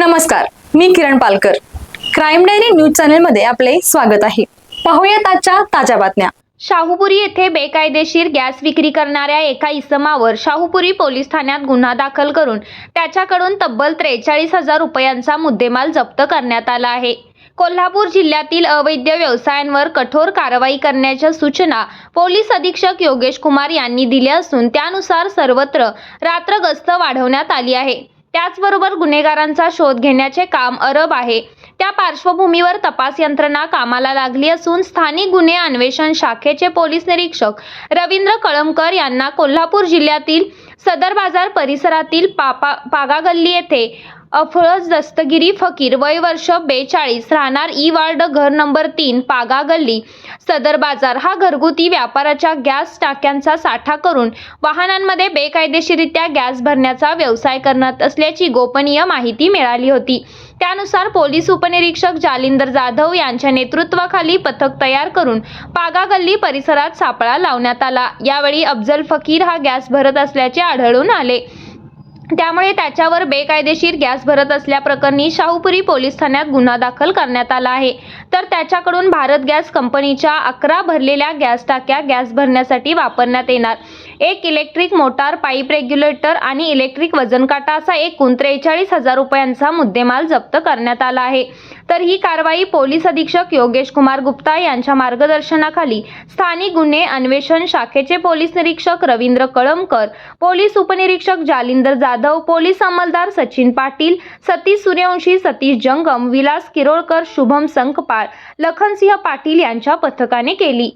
नमस्कार मी Kiran Palkar. Crime diary news चॅनलमध्ये आपले स्वागत आहे. पाहूयात आजच्या ताज्या बातम्या. शाहूपुरी येथे बेकायदेशीर गॅस विक्री करणाऱ्या एका इसमावर शाहूपुरी पोलीस ठाण्यात गुन्हा दाखल करून त्याच्याकडून तब्बल त्रेचाळीस हजार रुपयांचा मुद्देमाल जप्त करण्यात आला आहे. कोल्हापूर जिल्ह्यातील अवैध व्यवसायांवर कठोर कारवाई करण्याच्या सूचना पोलीस अधीक्षक योगेश कुमार यांनी दिल्या असून त्यानुसार सर्वत्र रात्र गस्त वाढवण्यात आली आहे. त्याचबरोबर गुन्हेगारांचा शोध घेण्याचे काम अरब आहे. त्या पार्श्वभूमीवर तपास यंत्रणा कामाला लागली असून स्थानिक गुन्हे अन्वेषण शाखेचे पोलीस निरीक्षक रवींद्र कळमकर यांना कोल्हापूर जिल्ह्यातील सदर बाजार परिसरातील पापा पागागल्ली येथे अफरोज दस्तगिरी फकीर वय वर्ष बेचाळीस राहणार ई वार्ड घर नंबर तीन पागा गल्ली. सदर बाजार हा घरगुती व्यापाराच्या गॅस टाक्यांचा साठा करून वाहनांमध्ये बेकायदेशीरित्या गॅस भरण्याचा व्यवसाय करण्यात असल्याची गोपनीय माहिती मिळाली होती. त्यानुसार पोलीस उपनिरीक्षक जालिंदर जाधव यांच्या नेतृत्वाखाली पथक तयार करून पागा गल्ली परिसरात सापळा लावण्यात आला. यावेळी अफजल फकीर हा गॅस भरत असल्याचे आढळून आले. त्यामुळे त्याच्यावर बेकायदेशीर गॅस भरत असल्याप्रकरणी शाहूपुरी पोलीस ठाण्यात गुन्हा दाखल करण्यात आला आहे. तर त्याच्याकडून भारत गॅस कंपनीच्या अकरा भरलेल्या गॅस टाक्या गॅस भरण्यासाठी वापरण्यात येणार. एक इलेक्ट्रिक मोटार पाईप रेग्युलेटर आणि इलेक्ट्रिक वजनकाटा असा एकूण त्रेचाळीस हजार रुपयांचा मुद्देमाल जप्त करण्यात आला आहे. तर ही कारवाई पोलीस अधीक्षक योगेश कुमार गुप्ता यांच्या मार्गदर्शनाखाली स्थानिक गुन्हे अन्वेषण शाखेचे पोलीस निरीक्षक रवींद्र कळमकर पोलीस उपनिरीक्षक जालिंदर जाधव पोलीस अंमलदार सचिन पाटील सतीश सूर्यवंशी सतीश जंगम विलास किरोळकर शुभम संकपाळ लखनसिंह पाटील यांच्या पथकाने केली.